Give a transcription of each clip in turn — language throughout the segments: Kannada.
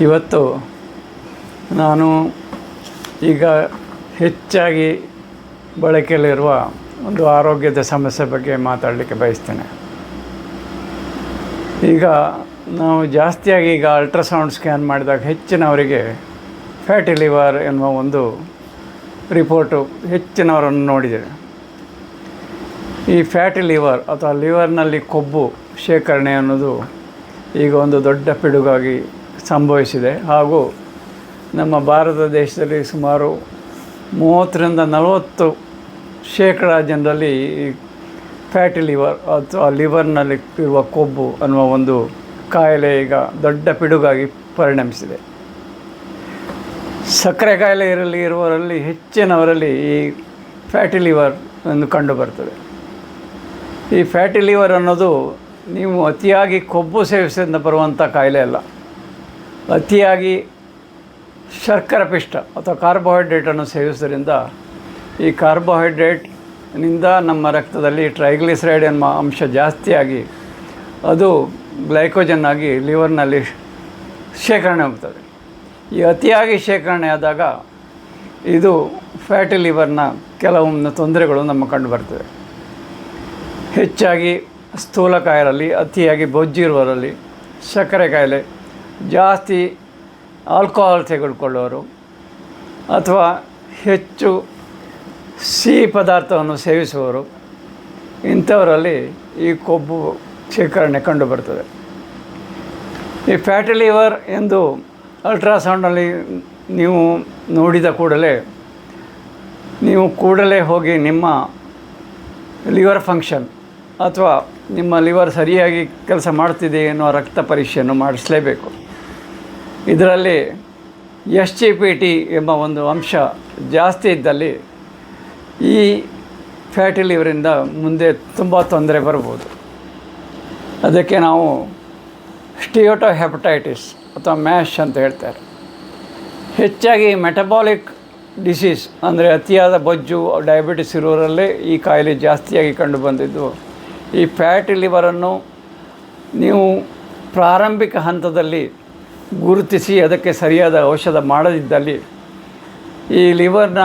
ಇವತ್ತು ನಾನು ಈಗ ಹೆಚ್ಚಾಗಿ ಬಳಕೆಯಲ್ಲಿರುವ ಒಂದು ಆರೋಗ್ಯದ ಸಮಸ್ಯೆ ಬಗ್ಗೆ ಮಾತಾಡಲಿಕ್ಕೆ ಬಯಸ್ತೇನೆ. ಈಗ ನಾವು ಜಾಸ್ತಿಯಾಗಿ ಈಗ ಅಲ್ಟ್ರಾಸೌಂಡ್ ಸ್ಕ್ಯಾನ್ ಮಾಡಿದಾಗ ಹೆಚ್ಚಿನವರಿಗೆ ಫ್ಯಾಟಿ ಲಿವರ್ ಎನ್ನುವ ಒಂದು ರಿಪೋರ್ಟು ಹೆಚ್ಚಿನವರನ್ನು ನೋಡಿದ್ದೇವೆ. ಈ ಫ್ಯಾಟಿ ಲಿವರ್ ಅಥವಾ ಲಿವರ್ನಲ್ಲಿ ಕೊಬ್ಬು ಶೇಖರಣೆ ಅನ್ನೋದು ಈಗ ಒಂದು ದೊಡ್ಡ ಪಿಡುಗಾಗಿ ಸಂಭವಿಸಿದೆ. ಹಾಗೂ ನಮ್ಮ ಭಾರತ ದೇಶದಲ್ಲಿ ಸುಮಾರು ಮೂವತ್ತರಿಂದ ನಲವತ್ತು ಶೇಕಡ ಜನರಲ್ಲಿ ಫ್ಯಾಟಿ ಲಿವರ್ ಅಥವಾ ಲಿವರ್ನಲ್ಲಿ ಇರುವ ಕೊಬ್ಬು ಅನ್ನುವ ಒಂದು ಕಾಯಿಲೆ ಈಗ ದೊಡ್ಡ ಪಿಡುಗಾಗಿ ಪರಿಣಮಿಸಿದೆ. ಸಕ್ಕರೆ ಕಾಯಿಲೆ ಇರಲಿ, ಇರುವವರಲ್ಲಿ ಹೆಚ್ಚಿನವರಲ್ಲಿ ಈ ಫ್ಯಾಟಿ ಲಿವರ್ ಎಂದು ಕಂಡುಬರ್ತದೆ ಈ ಫ್ಯಾಟಿ ಲಿವರ್ ಅನ್ನೋದು ನೀವು ಅತಿಯಾಗಿ ಕೊಬ್ಬು ಸೇವಿಸಿದ ಬರುವಂಥ ಕಾಯಿಲೆ ಅಲ್ಲ. ಅತಿಯಾಗಿ ಶರ್ಕರ ಪಿಷ್ಟ ಅಥವಾ ಕಾರ್ಬೋಹೈಡ್ರೇಟನ್ನು ಸೇವಿಸೋದ್ರಿಂದ ಈ ಕಾರ್ಬೋಹೈಡ್ರೇಟ್ನಿಂದ ನಮ್ಮ ರಕ್ತದಲ್ಲಿ ಟ್ರೈಗ್ಲಿಸರೈಡ್ ಎಂಬ ಅಂಶ ಜಾಸ್ತಿಯಾಗಿ ಅದು ಗ್ಲೈಕೋಜನ್ ಆಗಿ ಲಿವರ್ನಲ್ಲಿ ಶೇಖರಣೆ ಹೋಗ್ತದೆ ಈ ಅತಿಯಾಗಿ ಶೇಖರಣೆ ಆದಾಗ ಇದು ಫ್ಯಾಟಿ ಲಿವರ್ನ ಕೆಲವೊಂದು ತೊಂದರೆಗಳು ನಮ್ಮ ಕಂಡು ಬರ್ತವೆ. ಹೆಚ್ಚಾಗಿ ಸ್ಥೂಲಕಾಯರಲ್ಲಿ, ಅತಿಯಾಗಿ ಬೊಜ್ಜಿರುವರಲ್ಲಿ ಸಕ್ಕರೆ ಕಾಯಿಲೆ ಜಾಸ್ತಿ ಆಲ್ಕೋಹಾಲ್ ತೆಗೆದುಕೊಳ್ಳೋರು ಅಥವಾ ಹೆಚ್ಚು ಸಿಹಿ ಪದಾರ್ಥವನ್ನು ಸೇವಿಸುವವರು, ಇಂಥವರಲ್ಲಿ ಈ ಕೊಬ್ಬು ಶೇಖರಣೆ ಕಂಡುಬರ್ತದೆ ಈ ಫ್ಯಾಟಿ ಲಿವರ್ ಎಂದು ಅಲ್ಟ್ರಾಸೌಂಡಲ್ಲಿ ನೀವು ನೋಡಿದ ಕೂಡಲೇ ನೀವು ಕೂಡಲೇ ಹೋಗಿ ನಿಮ್ಮ ಲಿವರ್ ಫಂಕ್ಷನ್ ಅಥವಾ ನಿಮ್ಮ ಲಿವರ್ ಸರಿಯಾಗಿ ಕೆಲಸ ಮಾಡ್ತಿದೆ ಎನ್ನುವ ರಕ್ತ ಪರೀಕ್ಷೆಯನ್ನು ಮಾಡಿಸಲೇಬೇಕು. ಇದರಲ್ಲಿ ಎಸ್ ಜಿ ಪಿ ಟಿ ಎಂಬ ಒಂದು ಅಂಶ ಜಾಸ್ತಿ ಇದ್ದಲ್ಲಿ ಈ ಫ್ಯಾಟಿ ಲಿವರಿಂದ ಮುಂದೆ ತುಂಬ ತೊಂದರೆ ಬರ್ಬೋದು. ಅದಕ್ಕೆ ನಾವು ಸ್ಟಿಯೋಟೋ ಹೆಪಟೈಟಿಸ್ ಅಥವಾ ಮ್ಯಾಶ್ ಅಂತ ಹೇಳ್ತಾರೆ. ಹೆಚ್ಚಾಗಿ ಮೆಟಬಾಲಿಕ್ ಡಿಸೀಸ್ ಅಂದರೆ ಅತಿಯಾದ ಬೊಜ್ಜು, ಡಯಾಬಿಟಿಸ್ ಇರೋರಲ್ಲೇ ಈ ಕಾಯಿಲೆ ಜಾಸ್ತಿಯಾಗಿ ಕಂಡುಬಂದಿದ್ದು ಈ ಫ್ಯಾಟಿ ಲಿವರನ್ನು ನೀವು ಪ್ರಾರಂಭಿಕ ಹಂತದಲ್ಲಿ ಗುರುತಿಸಿ ಅದಕ್ಕೆ ಸರಿಯಾದ ಔಷಧ ಮಾಡದಿದ್ದಲ್ಲಿ ಈ ಲಿವರ್ನ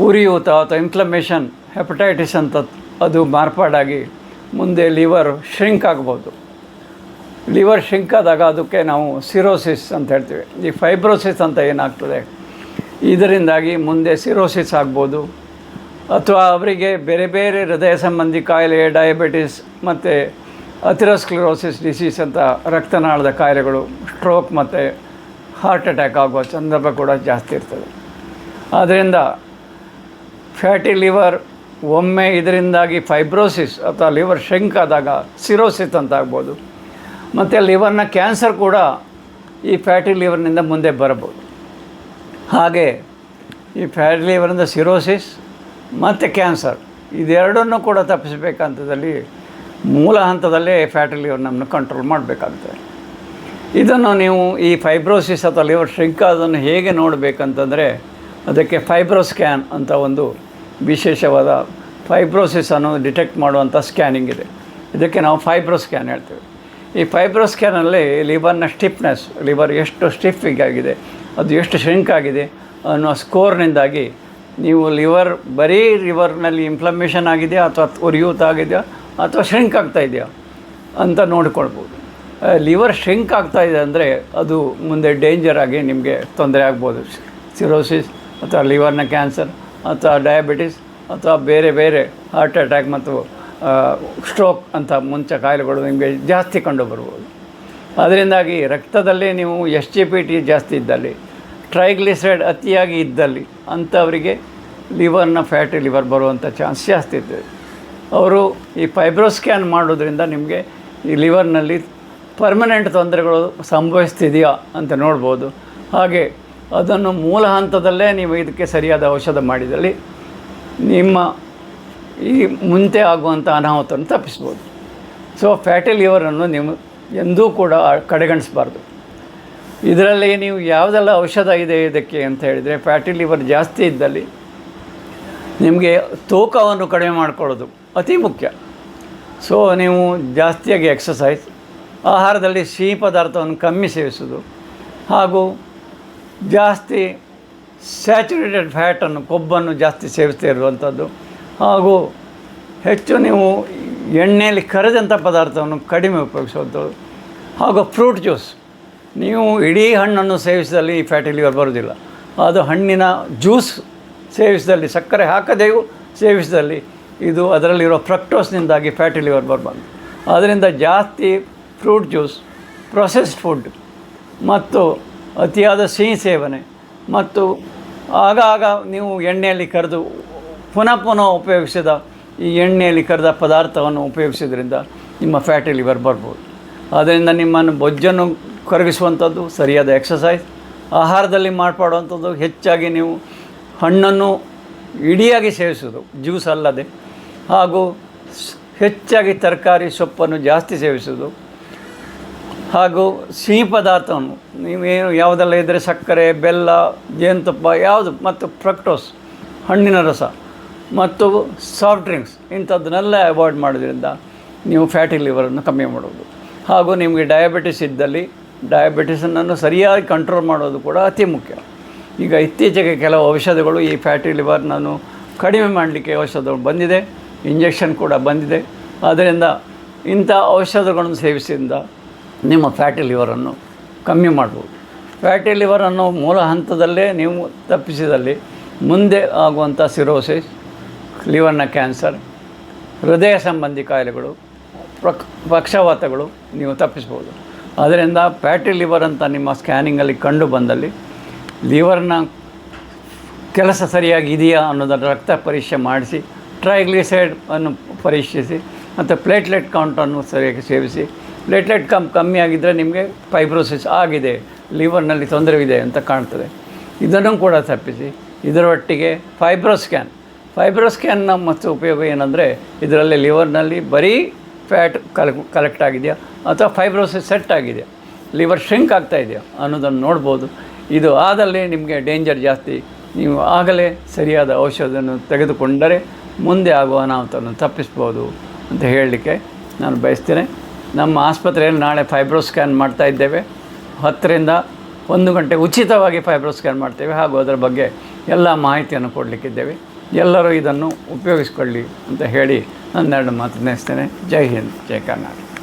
ಉರಿಯೂತ ಅಥವಾ ಇನ್ಫ್ಲಮೇಷನ್ ಹೆಪಟೈಟಿಸ್ ಅಂತ ಅದು ಮಾರ್ಪಾಡಾಗಿ ಮುಂದೆ ಲಿವರ್ ಶ್ರಿಂಕ್ ಆಗ್ಬೋದು. ಲಿವರ್ ಶ್ರಿಂಕ್ ಆದಾಗ ಅದಕ್ಕೆ ನಾವು ಸಿರೋಸಿಸ್ ಅಂತ ಹೇಳ್ತೀವಿ. ಈ ಫೈಬ್ರೋಸಿಸ್ ಅಂತ ಏನಾಗ್ತದೆ? ಇದರಿಂದಾಗಿ ಮುಂದೆ ಸಿರೋಸಿಸ್ ಆಗ್ಬೋದು. ಅಥವಾ ಅವರಿಗೆ ಬೇರೆ ಬೇರೆ ಹೃದಯ ಸಂಬಂಧಿ ಕಾಯಿಲೆ ಡಯಾಬಿಟಿಸ್ ಮತ್ತು ಅಥಿರೋಸ್ಕ್ಲಿರೋಸಿಸ್ ಡಿಸೀಸ್ ಅಂತ ರಕ್ತನಾಳದ ಕಾಯಿಲೆಗಳು, ಸ್ಟ್ರೋಕ್ ಮತ್ತು ಹಾರ್ಟ್ ಅಟ್ಯಾಕ್ ಆಗುವ ಸಂದರ್ಭ ಕೂಡ ಜಾಸ್ತಿ ಇರ್ತದೆ. ಆದ್ದರಿಂದ ಫ್ಯಾಟಿ ಲಿವರ್ ಒಮ್ಮೆ ಇದರಿಂದಾಗಿ ಫೈಬ್ರೋಸಿಸ್ ಅಥವಾ ಲಿವರ್ ಶಂಕ್ ಆದಾಗ ಸಿರೋಸಿಸ್ ಅಂತ ಆಗ್ಬೋದು. ಮತ್ತು ಲಿವರ್ನ ಕ್ಯಾನ್ಸರ್ ಕೂಡ ಈ ಫ್ಯಾಟಿ ಲಿವರ್ನಿಂದ ಮುಂದೆ ಬರಬಹುದು. ಹಾಗೆ ಈ ಫ್ಯಾಟಿ ಲಿವರಿಂದ ಸಿರೋಸಿಸ್ ಮತ್ತು ಕ್ಯಾನ್ಸರ್ ಇದೆರಡನ್ನೂ ಕೂಡ ತಪ್ಪಿಸಬೇಕಂತದಲ್ಲಿ ಮೂಲ ಹಂತದಲ್ಲೇ ಫ್ಯಾಟಿ ಲಿವರ್ ನಮ್ಮನ್ನು ಕಂಟ್ರೋಲ್ ಮಾಡಬೇಕಾಗ್ತದೆ ಇದನ್ನು ನೀವು ಈ ಫೈಬ್ರೋಸಿಸ್ ಅಥವಾ ಲಿವರ್ ಶ್ರಿಂಕ್ ಅದನ್ನು ಹೇಗೆ ನೋಡಬೇಕಂತಂದರೆ, ಅದಕ್ಕೆ ಫೈಬ್ರೋ ಸ್ಕ್ಯಾನ್ ಅಂತ ಒಂದು ವಿಶೇಷವಾದ ಫೈಬ್ರೋಸಿಸ್ ಅನ್ನು ಡಿಟೆಕ್ಟ್ ಮಾಡುವಂಥ ಸ್ಕ್ಯಾನಿಂಗ್ ಇದೆ. ಇದಕ್ಕೆ ನಾವು ಫೈಬ್ರೋ ಸ್ಕ್ಯಾನ್ ಹೇಳ್ತೇವೆ. ಈ ಫೈಬ್ರೋ ಸ್ಕ್ಯಾನಲ್ಲಿ ಲಿವರ್ನ ಸ್ಟಿಫ್ನೆಸ್ ಲಿವರ್ ಎಷ್ಟು ಸ್ಟಿಫಿಗ್ ಆಗಿದೆ, ಅದು ಎಷ್ಟು ಶ್ರಿಂಕ್ ಆಗಿದೆ ಅನ್ನೋ ಸ್ಕೋರ್ನಿಂದಾಗಿ ನೀವು ಲಿವರ್ ಬರೀ ಲಿವರ್ನಲ್ಲಿ ಇನ್ಫ್ಲಮೇಷನ್ ಆಗಿದೆಯಾ ಅಥವಾ ಉರಿಯೂತ ಆಗಿದೆಯಾ? ಅಥವಾ ಶ್ರಿಂಕ್ ಆಗ್ತಾ ಇದೆಯಾ ಅಂತ ನೋಡಿಕೊಳ್ಬೋದು. ಲಿವರ್ ಶ್ರಿಂಕ್ ಆಗ್ತಾ ಇದೆ ಅಂದರೆ ಅದು ಮುಂದೆ ಡೇಂಜರ್ ಆಗಿ ನಿಮಗೆ ತೊಂದರೆ ಆಗ್ಬೋದು. ಸಿರೋಸಿಸ್ ಅಥವಾ ಲಿವರ್ನ ಕ್ಯಾನ್ಸರ್ ಅಥವಾ ಡಯಾಬಿಟಿಸ್ ಅಥವಾ ಬೇರೆ ಬೇರೆ ಹಾರ್ಟ್ ಅಟ್ಯಾಕ್ ಮತ್ತು ಸ್ಟ್ರೋಕ್ ಅಂತ ಮುಂಚೆ ಕಾಯಿಲೆಗಳು ನಿಮಗೆ ಜಾಸ್ತಿ ಕಂಡು ಬರ್ಬೋದು. ಅದರಿಂದಾಗಿ ರಕ್ತದಲ್ಲಿ ನೀವು ಎಸ್ ಜಿ ಪಿ ಟಿ ಜಾಸ್ತಿ ಇದ್ದಲ್ಲಿ ಟ್ರೈಗ್ಲಿಸೈಡ್ ಅತಿಯಾಗಿ ಇದ್ದಲ್ಲಿ ಅಂಥವರಿಗೆ ಲಿವರ್ನ ಫ್ಯಾಟಿ ಲಿವರ್ ಬರುವಂಥ ಚಾನ್ಸ್ ಜಾಸ್ತಿ ಇರ್ತದೆ. ಅವರು ಈ ಫೈಬ್ರೋ ಸ್ಕ್ಯಾನ್ ಮಾಡೋದ್ರಿಂದ ನಿಮಗೆ ಈ ಲಿವರ್ನಲ್ಲಿ ಪರ್ಮನೆಂಟ್ ತೊಂದರೆಗಳು ಸಂಭವಿಸ್ತಿದೆಯಾ ಅಂತ ನೋಡ್ಬೋದು. ಹಾಗೆ ಅದನ್ನು ಮೂಲ ಹಂತದಲ್ಲೇ ನೀವು ಇದಕ್ಕೆ ಸರಿಯಾದ ಔಷಧ ಮಾಡಿದಲ್ಲಿ ನಿಮ್ಮ ಈ ಮುಂತೆ ಆಗುವಂಥ ಅನಾಹುತವನ್ನು ತಪ್ಪಿಸ್ಬೋದು. ಸೊ ಫ್ಯಾಟಿ ಲಿವರನ್ನು ನೀವು ಎಂದೂ ಕೂಡ ಕಡೆಗಣಿಸಬಾರ್ದು. ಇದರಲ್ಲಿ ನೀವು ಯಾವುದೆಲ್ಲ ಔಷಧ ಇದೆ ಇದಕ್ಕೆ ಅಂತ ಹೇಳಿದರೆ ಫ್ಯಾಟಿ ಲಿವರ್ ಜಾಸ್ತಿ ಇದ್ದಲ್ಲಿ ನಿಮಗೆ ತೂಕವನ್ನು ಕಡಿಮೆ ಮಾಡ್ಕೊಳ್ಳೋದು. ಅತಿ ಮುಖ್ಯ. ಸೊ ನೀವು ಜಾಸ್ತಿಯಾಗಿ ಎಕ್ಸಸೈಸ್ ಆಹಾರದಲ್ಲಿ ಸಿಹಿ ಪದಾರ್ಥವನ್ನು ಕಮ್ಮಿ ಸೇವಿಸೋದು ಹಾಗೂ ಜಾಸ್ತಿ ಸ್ಯಾಚುರೇಟೆಡ್ ಫ್ಯಾಟನ್ನು ಕೊಬ್ಬನ್ನು ಜಾಸ್ತಿ ಸೇವಿಸ್ತಾ ಇರುವಂಥದ್ದು ಹಾಗೂ ಹೆಚ್ಚು ನೀವು ಎಣ್ಣೆಯಲ್ಲಿ ಕರೆದಂಥ ಪದಾರ್ಥವನ್ನು ಕಡಿಮೆ ಉಪಯೋಗಿಸುವಂಥದ್ದು ಹಾಗೂ ಫ್ರೂಟ್ ಜ್ಯೂಸ್ ನೀವು ಇಡೀ ಹಣ್ಣನ್ನು ಸೇವಿಸಿದಲ್ಲಿ ಈ ಫ್ಯಾಟಿ ಬರೋದಿಲ್ಲ ಅದು ಹಣ್ಣಿನ ಜ್ಯೂಸ್ ಸೇವಿಸಿದಲ್ಲಿ, ಸಕ್ಕರೆ ಹಾಕದೆಯೂ ಸೇವಿಸಿದಲ್ಲಿ ಇದು ಅದರಲ್ಲಿರೋ ಫ್ರಕ್ಟೋಸ್ನಿಂದಾಗಿ ಫ್ಯಾಟಿ ಲಿವರ್ ಬರ್ಬಾರ್ದು ಅದರಿಂದ ಜಾಸ್ತಿ ಫ್ರೂಟ್ ಜ್ಯೂಸ್ ಪ್ರೊಸೆಸ್ಡ್ ಫುಡ್ ಮತ್ತು ಅತಿಯಾದ ಸಿಹಿ ಸೇವನೆ ಮತ್ತು ಆಗಾಗ ನೀವು ಎಣ್ಣೆಯಲ್ಲಿ ಕರೆದು ಪುನಃ ಪುನಃ ಉಪಯೋಗಿಸಿದ ಈ ಎಣ್ಣೆಯಲ್ಲಿ ಕರೆದ ಪದಾರ್ಥವನ್ನು ಉಪಯೋಗಿಸೋದ್ರಿಂದ ನಿಮ್ಮ ಫ್ಯಾಟಿ ಲಿವರ್ ಬರ್ಬೋದು. ಅದರಿಂದ ನಿಮ್ಮನ್ನು ಬೊಜ್ಜನ್ನು ಕರಗಿಸುವಂಥದ್ದು ಸರಿಯಾದ ಎಕ್ಸಸೈಸ್ ಆಹಾರದಲ್ಲಿ ಮಾರ್ಪಾಡುವಂಥದ್ದು ಹೆಚ್ಚಾಗಿ ನೀವು ಹಣ್ಣನ್ನು ಇಡಿಯಾಗಿ ಸೇವಿಸೋದು ಜ್ಯೂಸ್ ಅಲ್ಲದೆ. ಹಾಗೂ ಹೆಚ್ಚಾಗಿ ತರಕಾರಿ ಸೊಪ್ಪನ್ನು ಜಾಸ್ತಿ ಸೇವಿಸುವುದು. ಹಾಗೂ ಸಿಹಿ ಪದಾರ್ಥವನ್ನು, ನೀವೇನು ಯಾವುದೆಲ್ಲ ಇದ್ದರೆ ಸಕ್ಕರೆ, ಬೆಲ್ಲ, ಜೇನುತುಪ್ಪ, ಯಾವುದು ಮತ್ತು ಫ್ರಕ್ಟೋಸ್ ಹಣ್ಣಿನ ರಸ ಮತ್ತು ಸಾಫ್ಟ್ ಡ್ರಿಂಕ್ಸ್ ಇಂಥದ್ದನ್ನೆಲ್ಲ ಅವಾಯ್ಡ್ ಮಾಡೋದ್ರಿಂದ ನೀವು ಫ್ಯಾಟಿ ಲಿವರನ್ನು ಕಮ್ಮಿ ಮಾಡೋದು ಹಾಗೂ ನಿಮಗೆ ಡಯಾಬಿಟಿಸ್ ಇದ್ದಲ್ಲಿ ಡಯಾಬಿಟಿಸನ್ನು ಸರಿಯಾಗಿ ಕಂಟ್ರೋಲ್ ಮಾಡೋದು ಕೂಡ ಅತಿ ಮುಖ್ಯ. ಈಗ ಇತ್ತೀಚೆಗೆ ಕೆಲವು ಔಷಧಗಳು ಈ ಫ್ಯಾಟಿ ಲಿವರ್ನನ್ನು ಕಡಿಮೆ ಮಾಡಲಿಕ್ಕೆ ಔಷಧಗಳು ಬಂದಿದೆ. ಇಂಜೆಕ್ಷನ್ ಕೂಡ ಬಂದಿದೆ. ಆದ್ದರಿಂದ ಇಂಥ ಔಷಧಗಳನ್ನು ಸೇವಿಸಿದ ನಿಮ್ಮ ಫ್ಯಾಟಿ ಲಿವರನ್ನು ಕಮ್ಮಿ ಮಾಡ್ಬೋದು. ಫ್ಯಾಟಿ ಲಿವರನ್ನು ಮೂಲ ಹಂತದಲ್ಲೇ ನೀವು ತಪ್ಪಿಸಿದಲ್ಲಿ ಮುಂದೆ ಆಗುವಂಥ ಸಿರೋಸಿಸ್, ಲಿವರ್ನ ಕ್ಯಾನ್ಸರ್, ಹೃದಯ ಸಂಬಂಧಿ ಕಾಯಿಲೆಗಳು ಪ್ರಕ್ ಪಕ್ಷವಾತಗಳು ನೀವು ತಪ್ಪಿಸ್ಬೋದು. ಅದರಿಂದ ಫ್ಯಾಟಿ ಲಿವರ್ ಅಂತ ನಿಮ್ಮ ಸ್ಕ್ಯಾನಿಂಗಲ್ಲಿ ಕಂಡು ಬಂದಲ್ಲಿ ಲಿವರ್ನ ಕೆಲಸ ಸರಿಯಾಗಿ ಇದೆಯಾ ಅನ್ನೋದನ್ನು ರಕ್ತ ಪರೀಕ್ಷೆ ಮಾಡಿಸಿ ಟ್ರೈಗ್ಲಿಸೈಡ್ ಅನ್ನು ಪರೀಕ್ಷಿಸಿ ಮತ್ತು ಪ್ಲೇಟ್ಲೆಟ್ ಕೌಂಟನ್ನು ಸರಿಯಾಗಿ ಸೇವಿಸಿ. ಪ್ಲೇಟ್ಲೆಟ್ ಕಮ್ ಕಮ್ಮಿ ಆಗಿದ್ದರೆ ನಿಮಗೆ ಫೈಬ್ರೋಸಿಸ್ ಆಗಿದೆ, ಲಿವರ್ನಲ್ಲಿ ತೊಂದರೆವಿದೆ ಅಂತ ಕಾಣ್ತದೆ. ಇದನ್ನು ಕೂಡ ತಪ್ಪಿಸಿ. ಇದರೊಟ್ಟಿಗೆ ಫೈಬ್ರೋಸ್ಕ್ಯಾನ್. ಸ್ಕ್ಯಾನ್ ಫೈಬ್ರೋ ಸ್ಕ್ಯಾನ್ನ ಮತ್ತು ಉಪಯೋಗ ಏನಂದರೆ ಇದರಲ್ಲಿ ಲಿವರ್ನಲ್ಲಿ ಬರೀ ಫ್ಯಾಟ್ ಕಲೆ, ಕಲೆಕ್ಟ್ ಆಗಿದೆಯಾ ಅಥವಾ ಫೈಬ್ರೋಸಿಸ್ ಸೆಟ್ ಆಗಿದೆಯಾ? ಲಿವರ್ ಶ್ರಿಂಕ್ ಆಗ್ತಾ ಇದೆಯಾ ಅನ್ನೋದನ್ನು ನೋಡ್ಬೋದು. ಇದು ಆದಲ್ಲಿ ನಿಮಗೆ ಡೇಂಜರ್ ಜಾಸ್ತಿ. ನೀವು ಆಗಲೇ ಸರಿಯಾದ ಔಷಧವನ್ನು ತೆಗೆದುಕೊಂಡರೆ ಮುಂದೆ ಆಗುವ ಅನಾಹುತವನ್ನು ತಪ್ಪಿಸ್ಬೋದು ಅಂತ ಹೇಳಲಿಕ್ಕೆ ನಾನು ಬಯಸ್ತೇನೆ. ನಮ್ಮ ಆಸ್ಪತ್ರೆಯಲ್ಲಿ ನಾಳೆ ಫೈಬ್ರೋ ಸ್ಕ್ಯಾನ್ ಮಾಡ್ತಾ ಇದ್ದೇವೆ. ಹತ್ತರಿಂದ ಒಂದು ಗಂಟೆ ಉಚಿತವಾಗಿ ಫೈಬ್ರೋ ಸ್ಕ್ಯಾನ್ ಮಾಡ್ತೇವೆ. ಹಾಗೂ ಅದರ ಬಗ್ಗೆ ಎಲ್ಲ ಮಾಹಿತಿಯನ್ನು ಕೊಡಲಿಕ್ಕಿದ್ದೇವೆ. ಎಲ್ಲರೂ ಇದನ್ನು ಉಪಯೋಗಿಸ್ಕೊಳ್ಳಿ ಅಂತ ಹೇಳಿ ನನ್ನೆರಡು ಮಾತು ನೆನೆಸ್ತೇನೆ. ಜೈ ಹಿಂದ್, ಜೈ ಕರ್ನಾಟಕ.